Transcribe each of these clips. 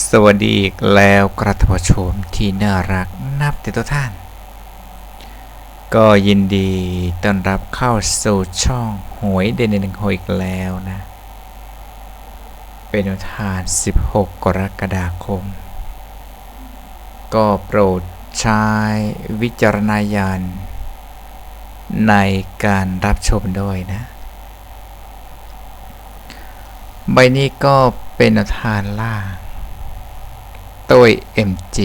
สวัสดีอีกแล้วกระทานผู้ชมที่น่ารักนับแต่ตัวท่าน ก็ยินดีต้อนรับเข้าสู่ช่องหวยเด่นหนึ่งหวยอีกแล้วนะ เป็นวันทาน 16 กรกฎาคม ก็โปรดใช้วิจารณญาณในการรับชมด้วยนะ ใบนี้ก็เป็นแนทานล่าง ต้วย MG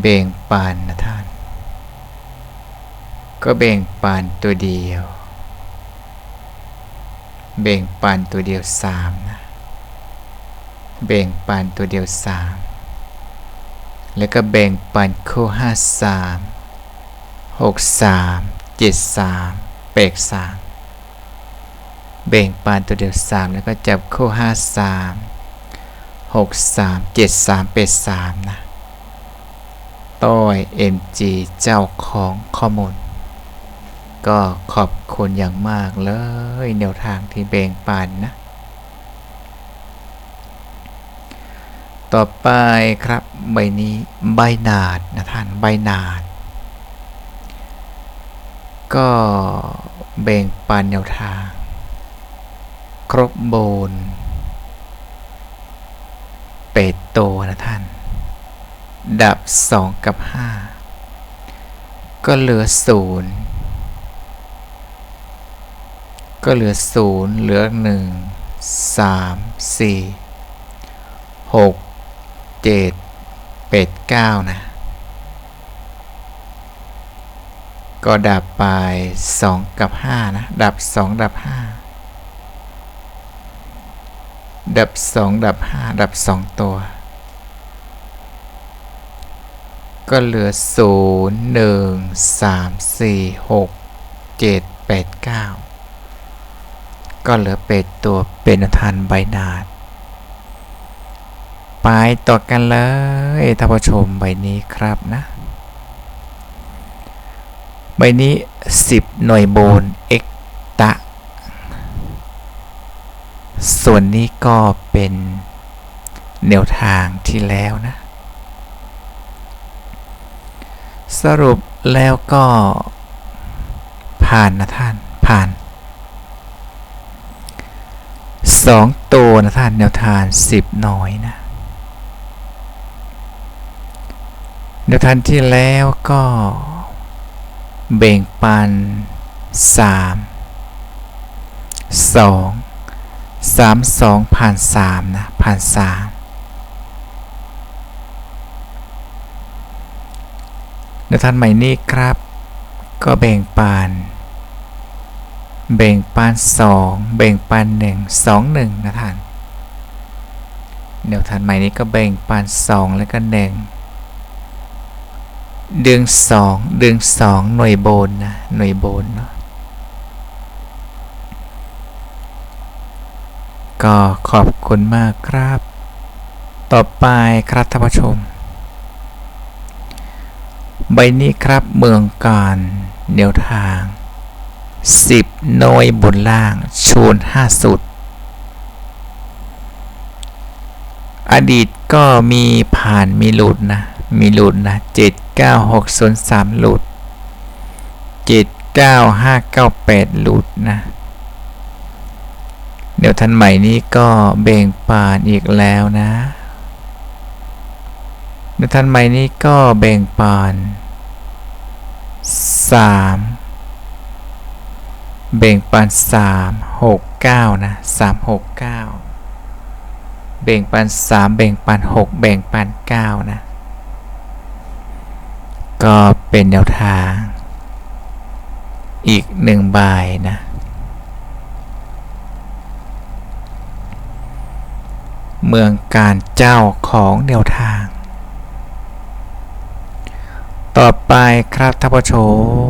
เบ่งปานนะท่าน ก็เบ่งปานตัวเดียว เบ่งปานตัวเดียวสามนะ เบ่งปานตัวเดียวสามแล้วก็เบ่งปานคู่ห้าสามหกสามเจ็ดสามเปกสามเบ่งปานตัวเดียวสามแล้วก็จับคู่ห้าสาม หกสามเจ็ดสามเป็ดสามนะ ต้อย MG เจ้าของข้อมูล ก็ขอบคุณอย่างมากเลยแนวทางที่เบ่งปันนะ ต่อไปครับใบนี้ใบนาดนะท่านใบนาด ก็เบ่งปันแนวทาง ครบโบน เปโตนะท่าน ดับ2กับ5ก็เหลือ0ก็เหลือ0เหลือ1 3 4 6 7เป็ด9นะ ก็ดับไป2กับ5นะ ดับ2ดับ5 ดับ2ดับ5ดับ2ตัว ก็เหลือ0 1 3 4 6 7 8 9ก็เหลือเป็ดตัวเป็นทันใบนาดไปต่อกันเลยท่านผู้ชมใบนี้ครับนะใบนี้ 10 หน่วยโบนเอ็กตะ ส่วนนี้ก็เป็นแนวทางที่แล้วนะ สรุปแล้วก็ผ่านนะท่านผ่านสองตัวนะท่านแนวทางสิบหน่อยนะ แนวทางที่แล้วก็เบ่งปันสามสอง สามสองผ่านสามนะ ผ่านสามแนวทางใหม่นี้ครับ ก็แบ่งปันแบ่งปันสองแบ่งปันหนึ่งสองหนึ่งนะท่านแนวท่างใหม่นี้ก็แบ่งปันสองแล้วก็หนึ่งดึงสองดึงสองหน่วยโบนนะหน่วยโบนเนาะ ก็ขอบคุณมากครับ ต่อไปครับท่านผู้ชม ใบนี้ครับเมืองการแนวทาง 10น่วยบนล่างชูน5สุด อดีตก็มีผ่านมีหลุดนะ มีหลุดนะ7 9 6 0 3 หลุด 7 9 5 9 8 หลุดนะ เดี๋ยวทันใหม่นี้ก็เบ่งปานอีกแล้วนะ เดี๋ยวทันใหม่นี้ก็เบ่งปานสามเบ่งปันสามหกเก้านะสามหกเก้าเบ่งปันสามเบ่งปันหกเบ่งปันเก้านะ ก็เป็นแนวทาง อีกหนึ่งใบนะ เมืองการเจ้าของแนวทาง ต่อไปครับท่านผู้ช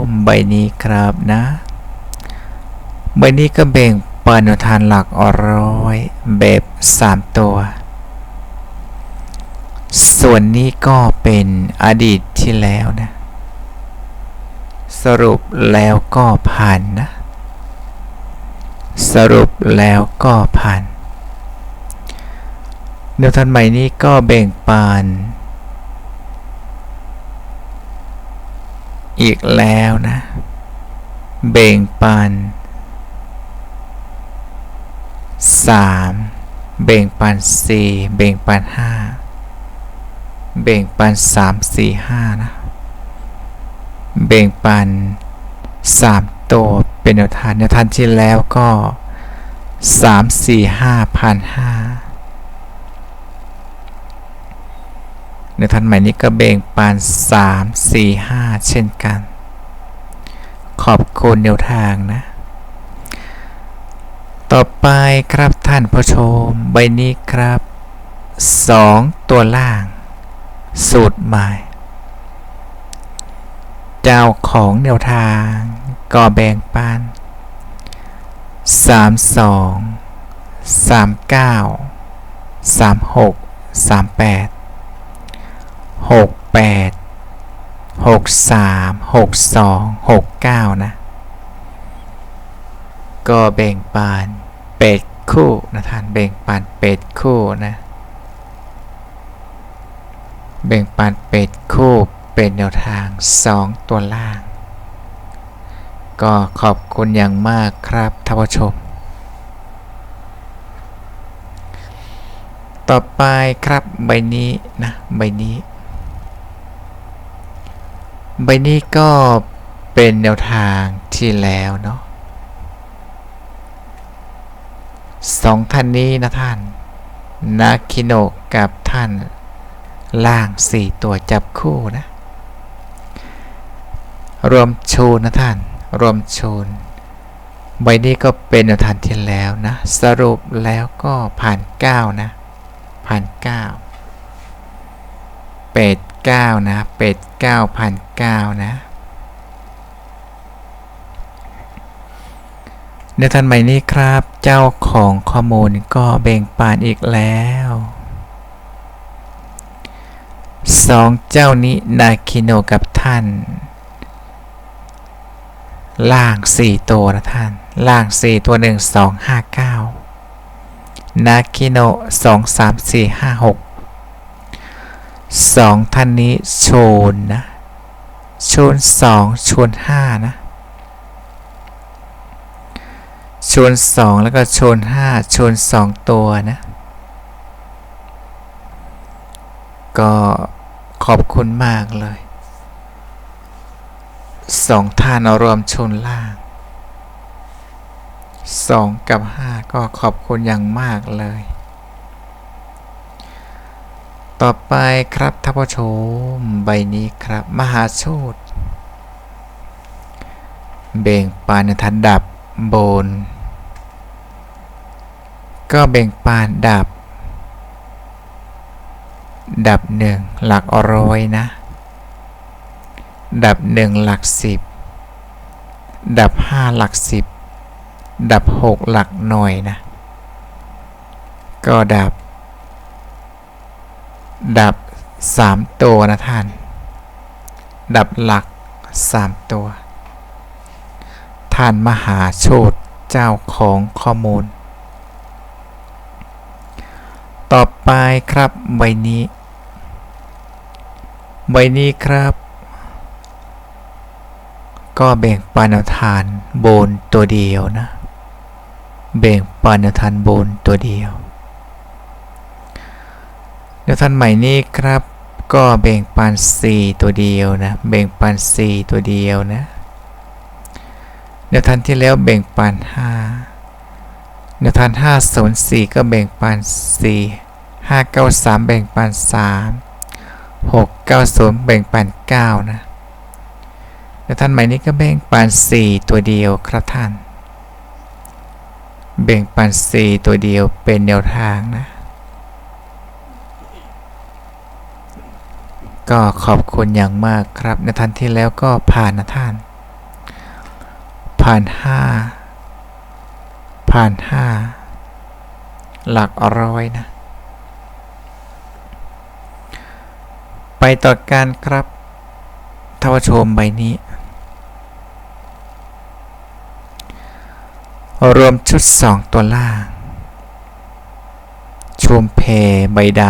มใบนี้ครับนะ ใบนี้ก็แบ่งปันทางหลักร้อยแบบ3 ตัว ส่วนนี้ก็เป็นอดีตที่แล้วนะ สรุปแล้วก็ผ่านนะ สรุปแล้วก็ผ่าน แนวทันใหม่นี้ก็เบ่งปาน อีกแล้วนะเบ่งปานสามเบ่งปานสี่เบ่งปานห้าเบ่งปานสามสี่ห้านะเบ่งปานสามตัวเป็นแนวทานแนวทานที่แล้วก็สามสี่ห้าพันห้า ในท่อนใหม่นี้ก็เบ่งปาน 3 4 5 เช่นกัน ขอบคุณแนวทางนะ ต่อไปครับท่านผู้ชม ใบนี้ครับ 2 ตัวล่าง สูตรใหม่ เจ้าของแนวทางก็แบ่งปาน32 39 36 38 หกแปดหกแปดหกสามหกสองหกเก้านะ ก็แบ่งปันเป็ดคู่นะท่านแบ่งปันเป็ดคู่นะ แบ่งปันเป็ดคู่เป็นแนวทาง 2 ตัวล่าง ก็ขอบคุณอย่างมากครับท่านผู้ชม ต่อไปครับใบนี้นะใบนี้ ใบนี้ก็เป็นแนวทางที่แล้วเนาะสองท่านนี้นะท่าน นาคิโนกับท่าน ล่างสี่ตัวจับคู่นะ รวมชูนนะท่าน รวมชูนใบนี้ก็เป็นแนวทางที่แล้วนะ สรุปแล้วก็ผ่านเก้านะ ผ่านเก้าเป็ดเก้านะเป็ดเก้าผ่านเก้านะในทันใหม่นี้ครับ เจ้าของข้อมูลก็แบ่งปันอีกแล้วสองเจ้านี้นาคิโนกับท่าน ล่างสี่ตัวนะท่าน ล่างสี่ตัวหนึ่งสองห้าเก้านาคิโนสองสามสี่ห้าหก สองท่านนี้โชนนะ โชนสองโชนห้านะ โชนสองแล้วก็โชนห้าโชนสองตัวนะ ก็ขอบคุณมากเลยสองท่านรวมชนล่างสองกับห้าก็ขอบคุณอย่างมากเลย ต่อไปครับท่านผู้ชมใบนี้ครับ มหาโชตเบ่งปานทันดับบน ก็เบ่งปานดับ ดับหนึ่งหลักร้อยนะ ดับหนึ่งหลักสิบ ดับห้าหลักสิบ ดับหกหลักหน่วยนะ ก็ดับ ดับสามตัวนะท่าน ดับหลักสามตัว ท่านมหาโชตเจ้าของข้อมูล ต่อไปครับใบนี้ ใบนี้ครับ ก็แบ่งปานทานบนตัวเดียวนะ แบ่งปานทานบนตัวเดียว แนวทานใหม่นี้ครับ ก็แบ่งปัน 4 ตัวเดียวนะ แบ่งปัน 4 ตัวเดียวนะแนวทานที่แล้วแบ่งปัน 5 แนวทาน5 0 4ก็แบ่งปัน 4 5 9 3 แบ่งปัน 3 6 9 0 แบ่งปัน 9 นะแนวทานใหม่นี้ก็แบ่งปัน 4 ตัวเดียวครับท่าน แบ่งปัน 4 ตัวเดียวเป็นแนวทางนะ ก็ขอบคุณอย่างมากครับ ในทันที่แล้วก็ผ่านนะท่าน ผ่านห้าผ่านห้าหลักร้อยนะ ไปต่อการครับทวชมใบนี้ รวมชุด2ตัวล่างชุชุมเพใบด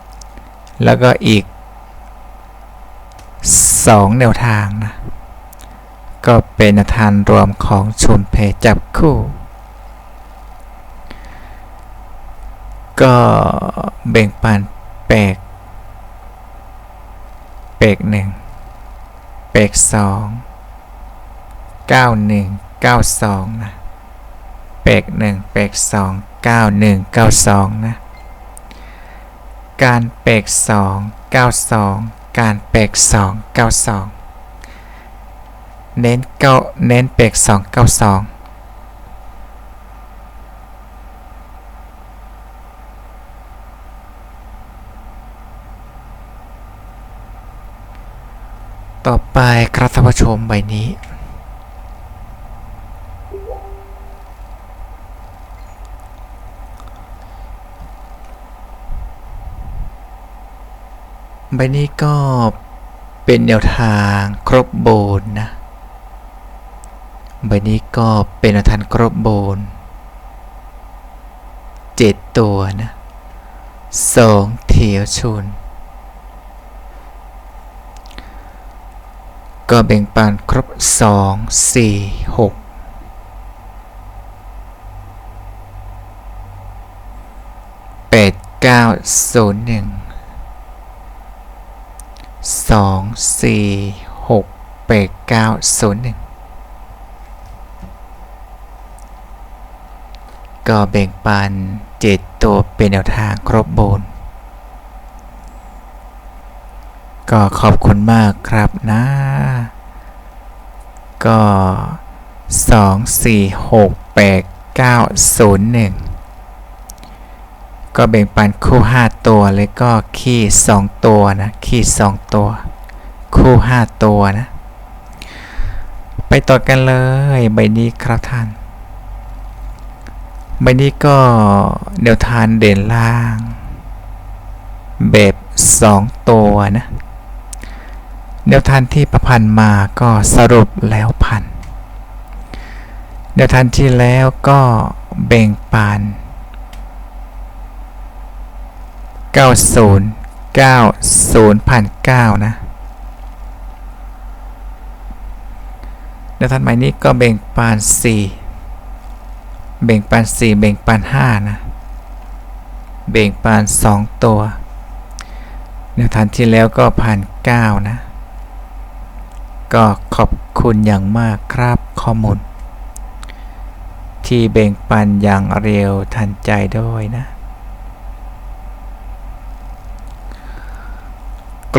ำแล้วก็อีก สองแนวทางนะ ก็เป็นทางรวมของชุมเพจับคู่ ก็แบ่งปันแปกแปกหนึ่งแปกสองเก้าหนึ่งเก้าสองนะแปกหนึ่งแปกสองเก้าหนึ่งเก้าสองนะ การแปกสองเก้าสอง การเปกสองเก้าสองเน้นเก้าเน้นเปกสองเก้าสองต่อไปครับท่านผู้ชมใบนี้ ใบนี้ก็เป็นแนวทางครบโบนนะ ใบนี้ก็เป็นแนวทางครบโบนเจ็ดตัวนะสองเถียวชน ก็แบ่งปันครบสองสี่หกแปดเก้าศูนย์หนึ่ง สองสี่หกแปดเก้าศูนย์หนึ่งก็แบ่งปันเจ็ดตัวเป็นแนวทางครบโบนก็ขอบคุณมากครับนะ ก็สองสี่หกแปดเก้าศูนย์หนึ่ง ก็แบ่งปันคู่ 5 ตัวแล้วก็ขี้ 2 ตัวนะขี้ 2 ตัว คู่ 5 ตัวนะ ไปต่อกันเลยใบนี้ครับท่านใบนี้ก็เดวทานเด่นล่าง แบบ 2 ตัวนะเดวทานที่ประพันธ์มาก็สรุปแล้วพันเดวทานที่แล้วก็แบ่งปัน 90 90พัน9นะแนวทันหมานี้ก็แบ่งปัน4แบ่งปัน4แบ่งปัน5นะแบ่งปัน2ตัวแนวทันที่แล้วก็พัน9นะก็ขอบคุณอย่างมากครับข้อมูลที่แบ่งปันอย่างเร็วทันใจด้วยนะ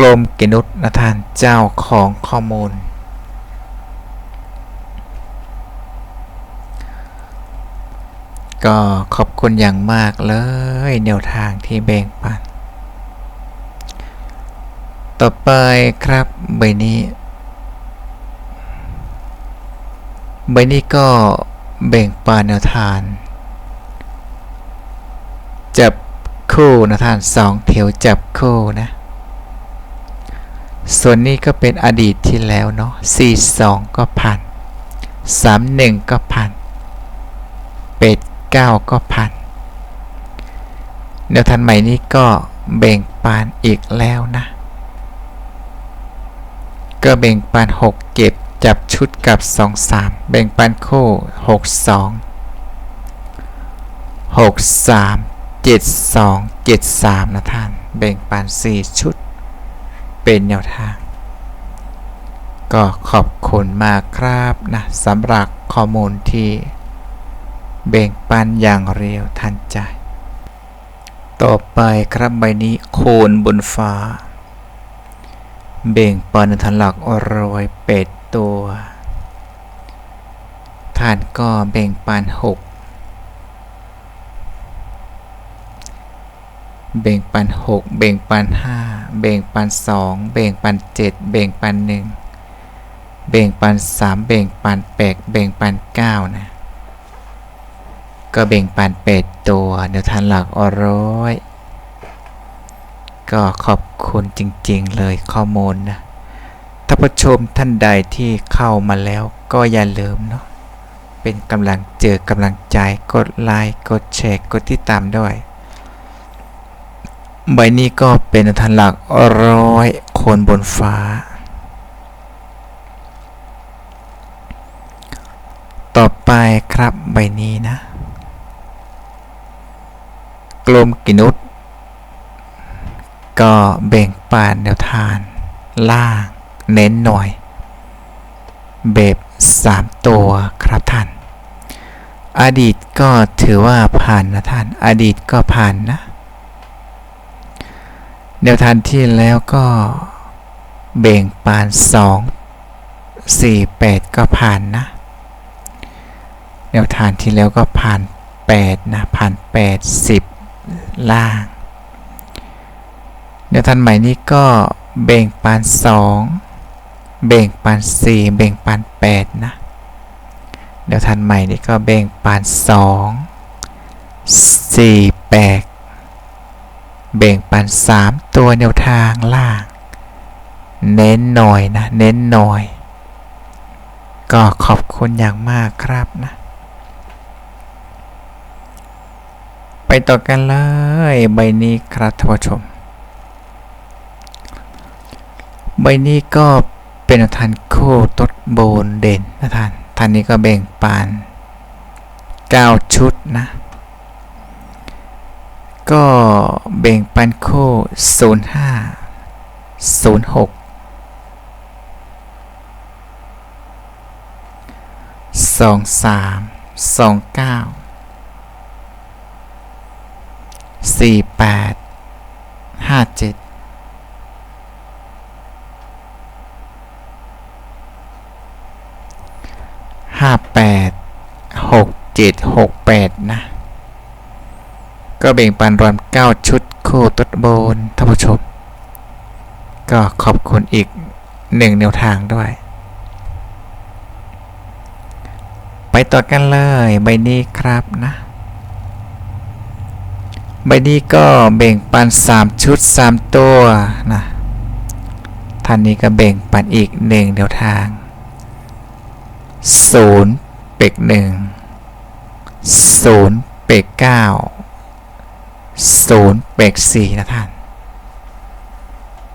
กรมกินุษนะท่านเจ้าของข้อมูล ก็ขอบคุณอย่างมากเลยแนวทางที่แบ่งปัน ต่อไปครับใบนี้ใบนี้ก็แบ่งปันแนวทางจับคู่นะท่านสองแถวจับคู่นะ ส่วนนี้ก็เป็นอดีตที่แล้วเนาะ42 ก็ผ่าน31 ก็ผ่านเป็ด9ก็ผ่านแนวทันใหม่นี้ก็แบ่งปานอีกแล้วนะ ก็แบ่งปาน 6 เก็บจับชุดกับ 2 3 แบ่งปานคู่ 6 2 6 3 7 2 7 3 นะท่าน แบ่งปาน 4 ชุด เป็นแนวทาง ก็ขอบคุณมากครับนะสำหรับข้อมูลที่แบ่งปันอย่างเร็วทันใจ ต่อไปครับใบนี้โคนบนฟ้า เบ่งปันทันหลักรอยเป็ดตัว ท่านก็เบ่งปันหก เบ่งปัน6เบ่งปัน5เบ่งปัน2เบ่งปัน7เบ่งปัน1เบ่งปัน3เบ่งปัน8เบ่งปัน 9 นะ ก็เบ่งปัน 8 ตัวเดี๋ยวทันหลักอร้อยก็ขอบคุณจริง ๆ เลยข้อมูลนะถ้านผู้ชมท่านใดที่เข้ามาแล้วก็อย่าลืมเนาะเป็นกำลังเจอกำลังใจกดไลค์กดแชร์กดติดตามด้วย ใบนี้ก็เป็นทันหลักร้อยคนบนฟ้า ต่อไปครับใบนี้นะ กลมกินุษก็เบ่งปานแนวทาน ล่าง เน้นหน่อย เบบสามตัวครับท่าน อดีตก็ถือว่าผ่านนะท่าน อดีตก็ผ่านนะ แนวทางที่แล้วก็เบ่งปานสองสี่แปดก็ผ่านนะ แนวทางที่แล้วก็ผ่านแปดนะ ผ่านแปดสิบล่าง แนวทางใหม่นี้ก็เบ่งปานสองเบ่งปานสี่เบ่งปานแปดนะแนวทางใหม่นี้ก็เบ่งปานสองสี่ แบ่งปันสามตัวแนวทางล่าง เน้นหน่อยนะ เน้นหน่อย ก็ขอบคุณอย่างมากครับนะ ไปต่อกันเลย ใบนี้ครับท่านผู้ชม ใบนี้ก็เป็นทันโคตดโบนเด่นนะท่านท่านนี้ก็เบ่งปาน9 ชุดนะ ก็เบ่งปันโค้05 06สองสามสองเก้าสี่แปดห้าเจ็ดห้าแปดหกเจ็ดหกแปดนะ ก็เบ่งปันรวม 9 ชุดคู่ต้นโบนท่านผู้ชม ก็ขอบคุณอีกหนึ่งแนวทางด้วย ไปต่อกันเลยใบนี้ครับนะใบนี้ก็เบ่งปัน 3 ชุด 3 ตัวนะท่านนี้ก็เบ่งปันอีกหนึ่งแนวทาง 0 เป็ก1 0 เป็ก9 ศูนย์เบรกสี่นะท่าน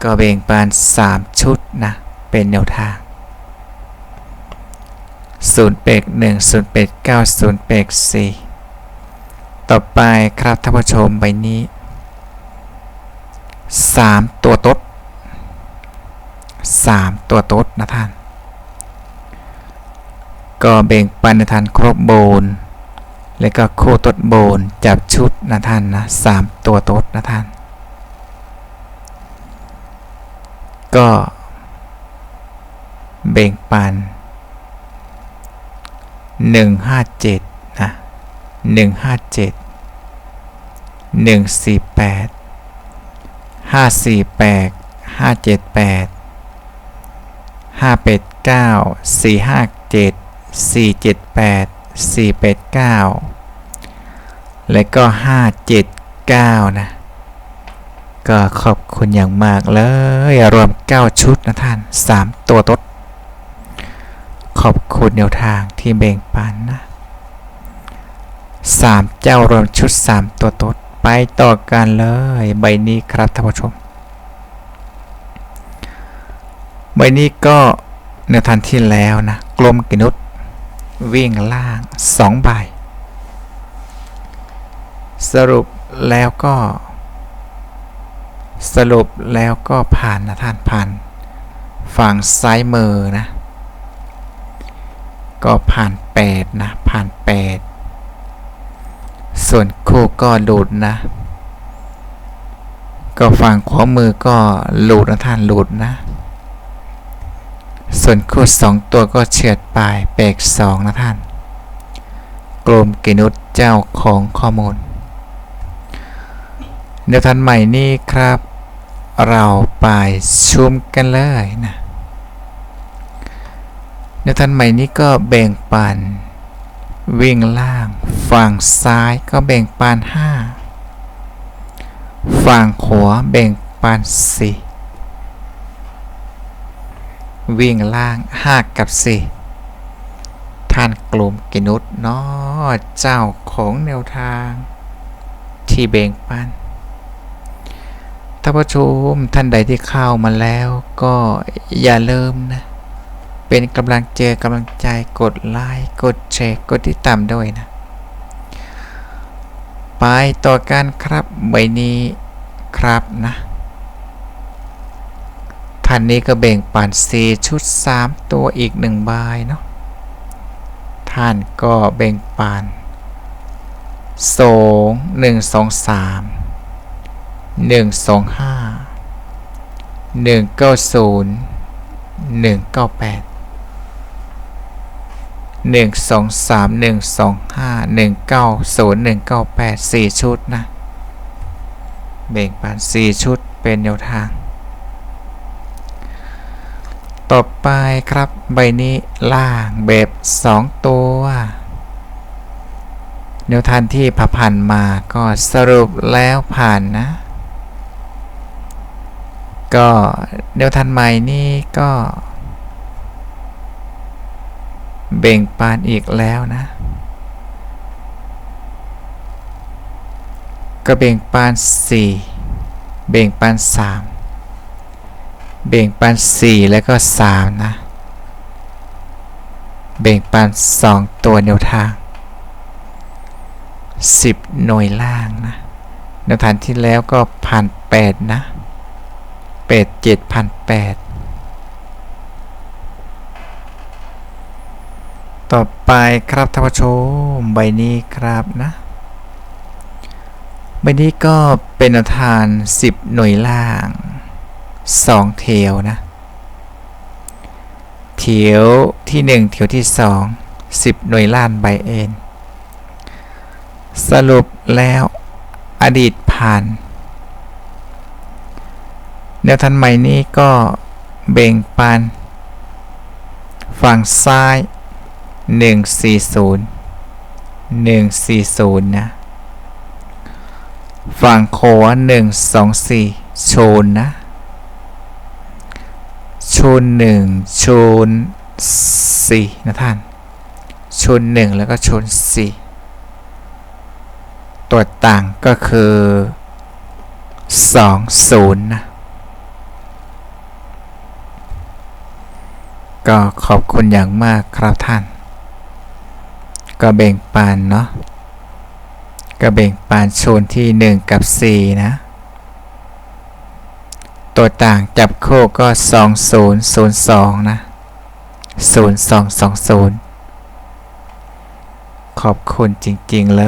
ก็เบ่งปานสามชุดนะ เป็นแนวทางศูนย์เบรกหนึ่งศูนย์เบรกเก้าศูนย์เบรกสี่ต่อไปครับท่านผู้ชมใบนี้สามตัวตดสามตัวตดนะท่าน ก็เบ่งปันในทานครบโบน แล้วก็โคตดโบนจับชุดนะท่านนะสามตัวตดนะท่าน ก็เบ่งปันหนึ่งห้าเจ็ดนะหนึ่งห้าเจ็ดหนึ่งสี่แปดห้าสี่แปดห้าเจ็ดแปดห้าแปดเก้าสี่ห้าเจ็ดสี่เจ็ดแปด สี่แปดเก้าและก็ 579 นะ ก็ขอบคุณอย่างมากเลย รวม 9 ชุดนะท่าน 3 ตัวตด ขอบคุณแนวทางที่เบ่งปันนะ 3 เจ้ารวมชุด 3 ตัวตด ไปต่อกันเลย ใบนี้ครับท่านผู้ชมใบนี้ก็แนวทางที่แล้วนะ กลมกินุษ วิ่งล่าง 2 ใบ สรุปแล้วก็ สรุปแล้วก็ผ่านนะท่านผ่าน ฝั่งซ้ายมือนะ ก็ผ่าน 8 นะ ผ่าน 8 ส่วนคู่ก็หลุดนะ ก็ฝั่งขวามือก็หลุดนะท่านหลุดนะ ส่วนคู่สองตัวก็เฉียดปลายเปกสองนะท่าน กลมกินุษเจ้าของข้อมูลแนวทางใหม่นี้ครับ เราไปชุมกันเลยนะแนวทางใหม่นี้ก็แบ่งปัน วิ่งล่าง ฝั่งซ้ายก็แบ่งปัน5ฝั่งขวาแบ่งปัน4 วิ่งล่าง5กับ4ท่านกลุ่มกินุษเนาะเจ้าของแนวทางที่แบ่งปันท่านผู้ชมท่านใดที่เข้ามาแล้วก็อย่าลืมนะ เป็นกำลังเจอกำลังใจกดไลค์กดแชร์กดติดตามด้วยนะ ไปต่อกันครับใบนี้ครับนะ ท่านนี้ก็แบ่งปันสีชุด3ตัวอีกหนึ่งใบเนาะท่านก็แบ่งปันสองหนึ่งสองสามหนึ่งสองห้าหนึ่งเก้าศูนย์หนึ่งเก้าแปดหนึ่งสองสามหนึ่งสองห้าหนึ่งเก้าศูนย์หนึ่งเก้าแปดสี่ชุดนะ แบ่งปันสี่ชุดเป็นแนวทาง ต่อไปครับใบนี้ล่างแบบ 2 ตัว แนวทันที่ผ่านมาก็สรุปแล้วผ่านนะ ก็แนวทันใหม่นี่ก็ เบ่งปานอีกแล้วนะ ก็เบ่งปาน 4 เบ่งปาน 3 แบ่งปัน 4 แล้วก็ 3 นะเบ่งปัน 2 ตัวแนวทาง 10 หน่วยล่างนะแนวทางที่แล้วก็พันแปดนะแปดเจ็ดพันแปดต่อไปครับท่านผู้ชมใบนี้ครับนะ ใบนี้ก็เป็นแนวทาง10 หน่วยล่าง 2เทียวนะเทียวที่1เทียวที่2 10หน่วยล่างใบเอ็นสรุปแล้วอดีตผ่าน แนวทันใหม่นี้ก็เบ่งปัน ฝั่งซ้าย 140 140 นะ ฝั่งขวา124 โชนนะ ชน1โชน4นะท่านโชน1แล้วก็โชน4ตัวต่างก็คือ20นะก็ขอบคุณอย่างมากครับท่าน ก็แบ่งปันเนาะก็แบ่งปันโซนที่ 1 กับ 4 นะ ตัวต่างจับโคก็ 2002 นะ 0220 ขอบคุณจริงๆเล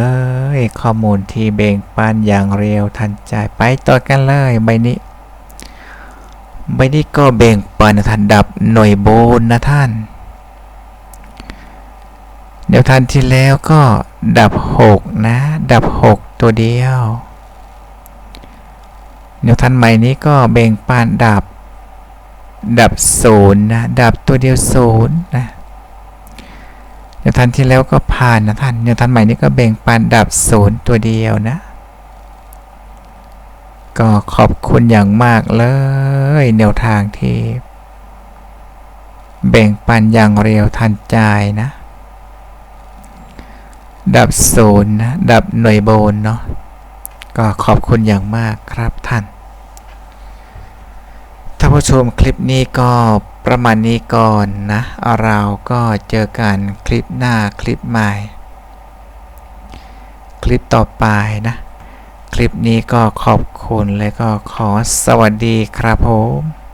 ย ข้อมูลที่เบ่งปันอย่างเร็วทันใจไปต่อกันเลยใบนี้ใบนี้ก็เบ่งปันทันดับหน่วยโบนนะท่านเดี๋ยวทันที่แล้วก็ดับ 6 นะ ดับ 6 ตัวเดียว เดี๋ยวทันใหม่นี้ก็เบ่งปานดับ ดับศูนย์นะ ดับตัวเดียวศูนย์นะแนวทันที่แล้วก็ผ่านนะท่านแนวทันใหม่นี้ก็แบ่งปันดับศูนย์ตัวเดียวนะ ก็ขอบคุณอย่างมากเลยแนวทางที่แบ่งปันอย่างเร็วทันใจนะ ดับศูนย์นะ ดับหน่วยโบนเนาะก็ขอบคุณอย่างมากครับท่าน ท่านผู้ชมคลิปนี้ก็ประมาณนี้ก่อนนะ เราก็เจอกันคลิปหน้าคลิปใหม่ คลิปต่อไปนะ คลิปนี้ก็ขอบคุณและก็ขอสวัสดีครับผม